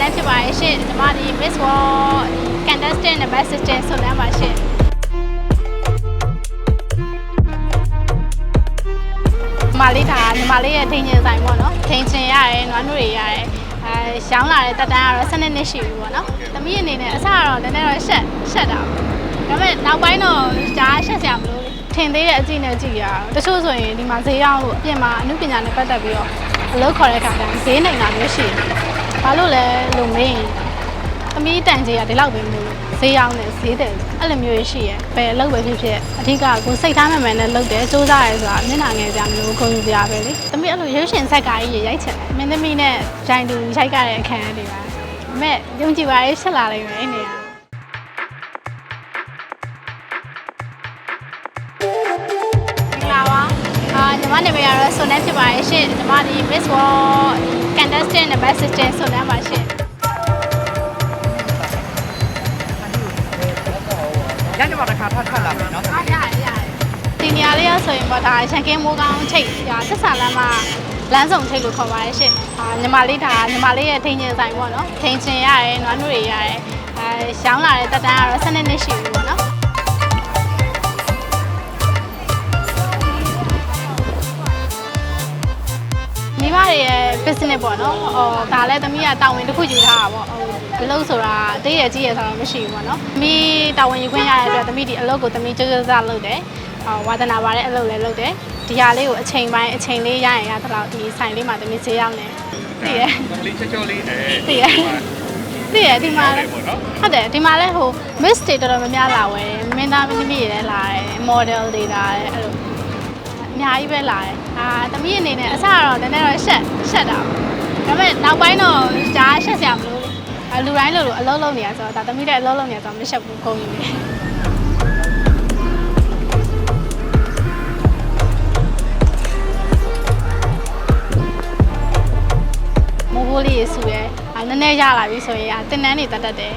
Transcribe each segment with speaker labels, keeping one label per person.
Speaker 1: နန်းဖြစ်ပါရဲ့ရှင်ညီမဒီ Miss World contestant နဲ့ assistant ဆိုတဲ့ပါရှင်ညီမလေးဒါညီမလေးရဲ့ထင်းချင်းဆိုင်ပေါ့နော်ထင်းချင်းရတယ်နွားနုတွေရတယ်အဲရောင်းလာတဲ့တက်တန်းကတော့12နှစ်ရှိပြီပေါ့နော်သမီးအနေနဲ့အစကတော့နည်းနည်းတော့ရှက်ရှက်တာပေါ့ဒါပေမဲ့နောက်ပိုင်းတော့ဒါရှက်စရာမလိုလေထင်သေးတဲ့အကြည့်နဲ့ကြည့်ရအောင်တချို့ဆိုရင်ဒီမှာဈေးရောက်လို့အပြင်မှာအမှုပညာနဲ့ပတ်သက်ပြီးတော့အလုပ်ခေါ်တဲ့အခါကျရင်ဈေးနိုင်တာမျိုးရှိတယ် ဘာလို့လဲလို့မေးရင်သမီးတန်ကြီးကဒီလောက်ပဲမလို့ဈေးရောက်နေဈေးတယ်အဲ့လိုမျိုးရှိရယ်ဘယ်အလုပ်ပဲဖြစ်ဖြစ်အဓိကကိုစိတ်ထားမှန်မှန်နဲ့လုပ်တယ်စူးစမ်းရဲဆိုတာမျက်နှာငယ်ကြမျိုးကိုယူကြပဲလေသမီးအဲ့လိုရုပ်ရှင်ဇာတ်ကားကြီးရိုက်ချင်တယ်မင်းသမီးနဲ့ဂျိုင်တူရိုက်ကြတဲ့အခန်းတွေပါအမေယုံကြည်ပါရေးဖြစ်လာလိမ့်မယ်အဲ့နေရာ မနာမည်ကတော့ဆိုနန်းဖြစ်ပါရဲ့ရှင်ညီမဒီ Miss World contestant နဲ့ assistant ဆိုနန်းပါရှင်
Speaker 2: ညနေမှာတစ်ခါထပ်ထပ်လာမယ်နော်
Speaker 1: အားရရရဒီနေရာလေးရဆိုရင်ပေါ့ဒါချန်ကင်းမိုးကောင်းထိတ်ဒါဆက်ဆံလမ်းမှာလမ်းဆောင်ထိတ်လို့ခေါ်ပါရဲ့ရှင့်အာညီမလေးဒါညီမလေးရဲ့ထိန်ချင်ဆိုင်ပေါ့နော်ထိန်ချင်ရတယ်နွားနုတွေရတယ်အဲရောင်းလာတဲ့တက်တန်းကတော့12နှစ်ရှိပြီပေါ့နော် business ပေါ့နော်ဟိုဒါလည်းသမီးကတာဝန်တစ်ခုယူထားတာပေါ့ဟိုအလုပ်ဆိုတာတိရကြီးရဆိုတာမရှိဘူးပေါ့နော်သမီးတာဝန်ယူခွင့်ရတဲ့အတွက်သမီးဒီအလုပ်ကိုသမီးကြိုးကြိုးစားလုပ်တယ်ဟိုဝါသနာပါတဲ့အလုပ်လည်းလုပ်တယ်ဒီဟာလေးကိုအချိန်ပိုင်းအချိန်လေးရရင်ရသလောက်ဒီဆိုင်လေးမှာသမီးဈေးရောက်နေသိရ
Speaker 2: လေးချောချောလေးအဲ
Speaker 1: သိရသိရဒီမှာလည်း
Speaker 2: ပေါ့နော်
Speaker 1: ဟုတ်တယ်ဒီမှာလည်းဟို miss တွေတော်တော်များများလာဝယ်တယ်မင်းသားမင်းသမီးတွေလည်းလာတယ် model တွေလာတယ်အဲ့လို အများကြီးပဲလာတယ်အာသမီးအနေနဲ့အစကတော့နည်းနည်းတော့ရှက်ရှက်တာပေါ့ဒါပေမဲ့နောက်ပိုင်းတော့ဒါရှက်စရာမလိုဘူးအဲလူတိုင်းလိုလိုအလုပ်လုပ်နေရဆိုတော့ဒါသမီးလည်းအလုပ်လုပ်နေရဆိုတော့မရှက်ဘူးကုန်ယူတယ်မိုးဘိုးလေးရေဆူရဲအဲနည်းနည်းရလာပြီဆိုရင်အတင်တန်းတွေတက်တက်တယ်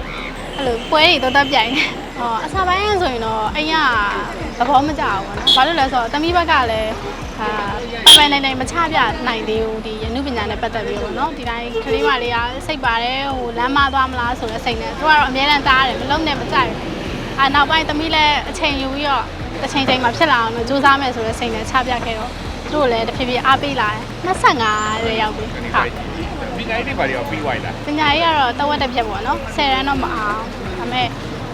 Speaker 1: အဲ့လိုပွဲတွေတော့တက်ပြိုင်တယ်ဟောအစားပိုင်းဆိုရင်တော့အိမ်က သဘောမကျဘူးပေါ့နော်ဘာလို့လဲဆိုတော့တမီးဘက်ကလည်းအာပိုင်ပိုင်နိုင်နိုင်မချပြနိုင်သေးဘူးဒီရနုပညာနဲ့ပတ်သက်ပြီးတော့နော်ဒီတိုင်းကလေးမလေးကစိတ်ပါတယ်ဟိုလမ်းမသွားမလားဆိုတဲ့စိတ်နဲ့သူကတော့အများနဲ့တားတယ်မလုံးနဲ့မကြိုက်ဘူးအာနောက်ပိုင်းတမီးလည်းအချိန်ယူပြီးတော့တစ်ချိန်ချိန်မှာဖြစ်လာအောင်လို့စူးစမ်းမယ်ဆိုတဲ့စိတ်နဲ့ချပြခဲ့တော့သူတို့လည်းတဖြည်းဖြည်းအားပေးလာတယ်25ရဲ့ရောက်ပြီဟုတ်
Speaker 2: ဒီတိုင်းတွေပါတော့ပြီးသွားလား
Speaker 1: ပညာရေးကတော့တဝက်တစ်ပြက်ပေါ့နော်ဆယ်ရန်တော့မအောင်ဒါပေမဲ့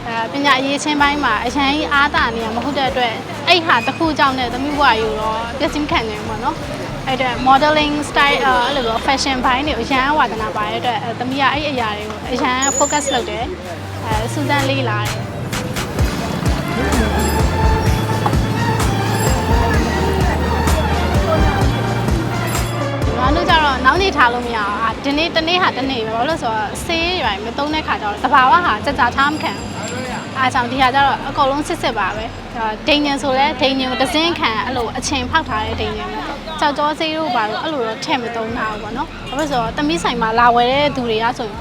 Speaker 1: အဲပညာရေးချင်းပိုင်းမှာအရန်ကြီးအားတာနေရမဟုတ်တဲ့အတွက်အဲ့ဟာတစ်ခုကြောင့်နဲ့သမီးဘွားယူတော့ပြည့်စင်ခံနေပေါ့နော်အဲ့အတွက် modeling style အဲ့လိုပေါ့ fashion ဘိုင်းတွေအရန်ဝါသနာပါတဲ့အတွက်သမီးကအဲ့အရာတွေကိုအရန် focus လုပ်တယ်အဲစူးစမ်းလေးလာတယ်ဘာလို့ကြတော့နောက်နေထားလို့မရအောင်အာဒီနေ့တနေ့ဟာတနေ့ပဲဘာလို့လဲဆိုတော့ဆေးတွေပိုင်းမသုံးတဲ့ခါကျတော့တဘာဝဟာကြကြထားမခံ အားကြောင့်ဒီဟာကျတော့အကုန်လုံးစစ်စစ်ပါပဲဒိန်ညင်ဆိုလဲဒိန်ညင်ကိုတစင်းခံအဲ့လိုအချိန်ဖောက်ထားတဲ့ဒိန်ညင်ပဲကြောက်ကြောဆေးတို့ပါတော့အဲ့လိုတော့ထည့်မသုံးတာဘူးပေါ့နော်ဘာလို့လဲဆိုတော့တမီးဆိုင်မှာလာဝယ်တဲ့သူတွေကဆိုရင်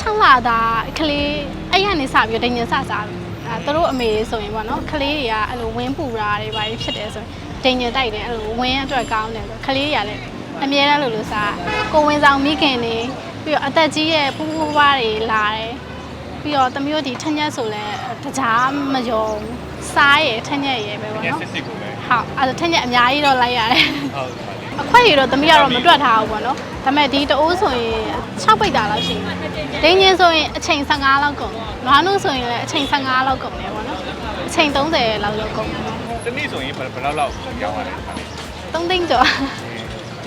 Speaker 1: 6လသားကလေးအဲ့ရနေစပြီးဒိန်ညင်စစားတယ်အဲသူတို့အမေတွေဆိုရင်ပေါ့နော်ကလေးတွေကအဲ့လိုဝင်းပူတာတွေပါဖြစ်တယ်ဆိုရင်ဒိန်ညင်တိုက်တယ်အဲ့လိုဝင်းအတွက်ကောင်းတယ်ဆိုကလေးတွေကလည်းအမြဲတမ်းလို့လို့စားကိုဝင်ဆောင်မိခင်နေပြီးတော့အသက်ကြီးရဲ့ပူပူပွားတွေလာတယ်ပြီးတော့တမျိုးဒီထညက်ဆိုလဲ တကြားမယုံစားရယ်ထညက်ရယ်ပဲပေါ့
Speaker 2: ည
Speaker 1: နော်
Speaker 2: စစ်စစ်ကိုလည်း
Speaker 1: ဟုတ်အဲ့ဒါထညက်အများကြီးတော့လိုက်ရတယ်
Speaker 2: ဟုတ်ပါလေ
Speaker 1: အခွက်ရတော့တမီးကတော့မတွက်ထားဘူးပေါ့နော်ဒါပေမဲ့ဒီတအိုးဆိုရင်6ပိတ်တာလောက်ရှိတယ်ဒိန်းချင်းဆိုရင်အချိန်15လောက်ကုန်တယ်နွားနုဆိုရင်လည်းအချိန်15လောက်ကုန်တယ်ပေါ့နော်အချိန်30လောက်လောက်ကုန်တယ်
Speaker 2: တနေ့ဆိုရင်ဘယ်လောက်လောက်ကြောင်းရလဲခါလေး
Speaker 1: 3သိန်းကျော်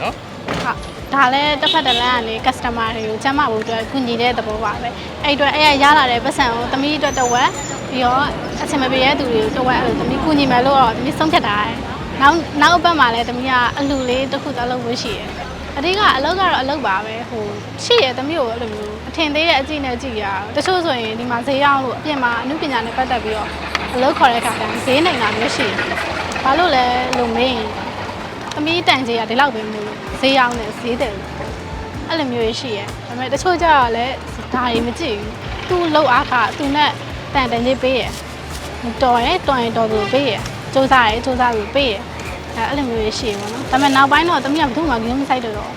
Speaker 2: နော်
Speaker 1: ဟုတ်ဒါလည်းတစ်ဖက်တစ်လမ်းကနေ customer တွေကိုကျမဖို့အတွက်ကူညီတဲ့သဘောပါပဲအဲ့အတွက်အဲ့ရရလာတဲ့ပတ်စံကိုသမီးအတွက်တစ်ဝက် ပြီးတော့အချိန်မပြေတဲ့သူတွေကိုတစ်ဝက်အဲ့လိုသမီးကူညီမယ်လို့တော့သမီးဆုံးဖြတ်တာတယ်နောက်နောက်အပတ်မှာလည်းသမီးကအလူလေးတစ်ခုသွားလုပ်ဖို့ရှိတယ်အဓိကအလုပ်ကတော့အလုပ်ပါပဲဟိုရှိရသမီးကိုအဲ့လိုမျိုးအထင်သေးတဲ့အကြည့်နဲ့ကြည့်ရအောင်တချို့ဆိုရင်ဒီမှာဈေးရောက်လို့အပြင်မှာအမှုပညာနဲ့ပတ်သက်ပြီးတော့အလုပ်ခေါ်တဲ့အခါကျရင်ဈေးနိုင်တာမျိုးရှိတယ်ဘာလို့လဲလို့မေးရင်သမီးတန်ကြီးကဒီလောက်ပဲမလို့ဈေးရောက်နေဈေးတယ်အဲ့လိုမျိုးရှိရယ်ဒါပေမဲ့တချို့ကြတော့လည်းဒါတွေမကြည့်ဘူးသူ့လောက်အားခသူနဲ့ တန်တန်ကြီးပေးရယ်တော်ရင်တော်ရင်တော်သူပေးရယ်စူးစားရယ်စူးစားသူပေးရယ်အဲအဲ့လိုမျိုးရှိရယ်ပေါ့နော်ဒါပေမဲ့နောက်ပိုင်းတော့သမီးကဘယ်သူမှဂရုမစိုက်တော့တော့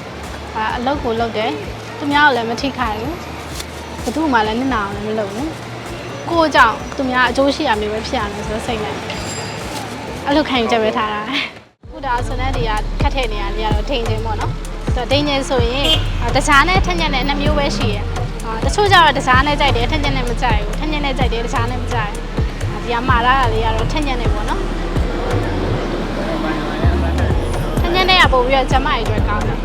Speaker 1: အဲအလုပ်ကိုလုပ်တယ်သူများကိုလည်းမထိခိုက်ဘူးဘယ်သူမှလည်းနစ်နာအောင်လည်းမလုပ်ဘူးကိုယ့်ကြောင့်သူများအကျိုးရှိရမျိုးပဲဖြစ်ရမယ်ဆိုတော့စိတ်နဲ့အဲ့လိုခံယူချက်ပဲထားတာခုဒါစနက်တွေကခတ်ထည့်နေရလေကတော့ထိန်ချင်းပေါ့နော်ဆိုတော့ဒိန်ချင်းဆိုရင်တခြားနဲ့ထက်ညက်နဲ့နှစ်မျိုးပဲရှိရယ်အာ တချို့ကျတော့တခြားနဲ့ကြိုက်တယ်ထက်ညက်နဲ့မကြိုက်ဘူးထက်ညက်နဲ့ကြိုက်တယ်တခြားနဲ့မကြိုက်ဘူးဒီကမှာလာတာလေးကတော့ထက်ညက်နဲ့ပေါ့နော်ထက်ညက်နဲ့ကပို့ပြီးတော့ကျမကြီးအတွက်ကောင်းတယ်။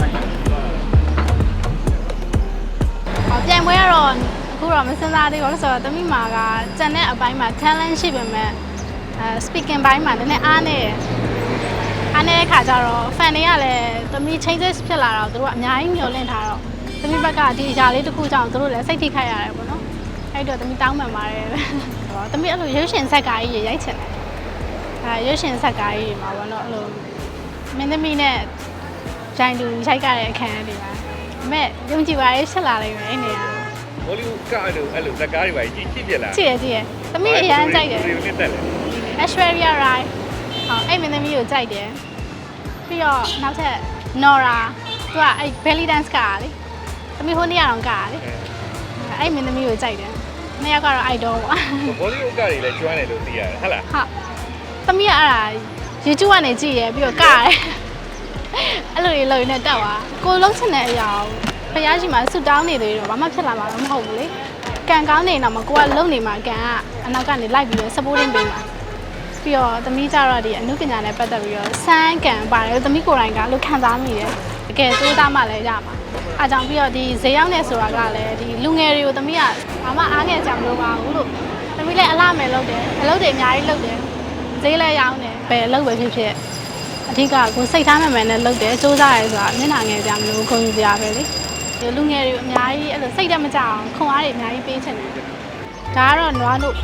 Speaker 1: ဟောပြန်ပွဲကတော့အခုတော့မစင်စားသေးဘူးဆိုတော့တမိမာကကျန်တဲ့အပိုင်းမှာ talent ရှိပေမဲ့အဲ speaking ဘိုင်းမှာနည်းနည်းအားနေတယ်။အားနေတဲ့ခါကျတော့ fan တွေကလည်းတမိ changes ဖြစ်လာတော့သူတို့ကအများကြီးမျှော်လင့်ထားတော့ တမိဘက်ကဒီအရာလေးတစ်ခုကြောင့်သူတို့လည်းစိတ်ထိခိုက်ရတယ်ပေါ့နော်။အဲ့တော့တမိတောင်းပန်ပါတယ်။ဟောတမိအဲ့လိုရွှေရှင်ဆက်ကားကြီးရိုက်ချင်တယ်။အဲရွှေရှင်ဆက်ကားကြီးမှာပေါ့နော်အဲ့လိုမင်းသမီးနဲ့ဂျိုင်တူရိုက်ကြတဲ့အခန်းတွေပါ။အမေယုံကြည်ပါရေးဖြစ်လာလိမ့်မယ်အဲ့နေရာ
Speaker 2: ဟိုလီဝုဒ်ကအဲ့လိုအဲ့လိုဇာတ်ကားတွေပါကြီးကြည့်ပြက်လာ
Speaker 1: ကြည့်ရကြည့်ရသမီးအရန်ကြိုက်တယ်
Speaker 2: ဒီနေ့တက်လေ
Speaker 1: Ashwarya Rai ဟောအဲ့မင်းသမီးကိုကြိုက်တယ်ပြီးတော့နောက်ထပ် Nora သူကအဲ့ belly dance ကလေ သမီးဟိုနေ့ကတော့ကလေအဲ့မင်းသမီးကိုကြိုက်တယ်နှစ်ယောက်ကတော့ idol ပေါ့
Speaker 2: ဘောလီဝုဒ်ကတွေလည်းကျွမ်းတယ်လို့သိရတယ်ဟုတ်လား
Speaker 1: ဟာသမီးကအဲ့ဒါ YouTube ကနေကြည့်ရပြီးတော့ကတယ်အဲ့လိုတွေလုံနေတက်သွားကိုလုံးချင်တဲ့အရာကိုဖယားရှိမှဆူတောင်းနေသေးတော့ဘာမှဖြစ်လာမှာတော့မဟုတ်ဘူးလေကန်ကောင်းနေတော့မှကိုကလုံနေမှာကန်ကအနောက်ကနေလိုက်ပြီးတော့ supporting ပေးမှာပြီးတော့သမီးကြတော့ဒီအမှုပညာနဲ့ပတ်သက်ပြီးတော့စမ်းကန်ပါတယ်သမီးကိုယ်တိုင်ကလို့ခံစားမိတယ်တကယ်သိုးသားမှလည်းရမှာ အားကြောင့်ပြီးတော့ဒီဈေးရောက်နေဆိုတာကလည်းဒီလူငယ်တွေကိုသမီးကဘာမှအားငယ်ကြမလို့ပါဘူးလို့သမီးလည်းအလားမယ်လုပ်တယ်အလုပ်တွေအများကြီးလုပ်တယ်ဈေးလည်းရောင်းတယ်ဘယ်အလုပ်ပဲဖြစ်ဖြစ်အဓိကကိုစိတ်ထားမှန်မှန်နဲ့လုပ်တယ်စူးစမ်းရဲဆိုတာမျက်နှာငယ်ကြမလို့ဂုဏ်ယူစရာပဲလေဒီလူငယ်တွေအများကြီးအဲ့လိုစိတ်တက်မကြအောင်ခွန်အားတွေအများကြီးပေးချင်တယ်ဒါကတော့နွားတို့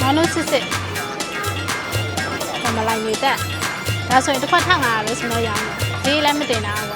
Speaker 1: နွားတို့စစ်စစ်မမလိုက်နေတက်ဒါဆိုရင်တစ်ခွက်1500ပဲစမလို့ရအောင်ဈေးလည်းမတင်တာဘူး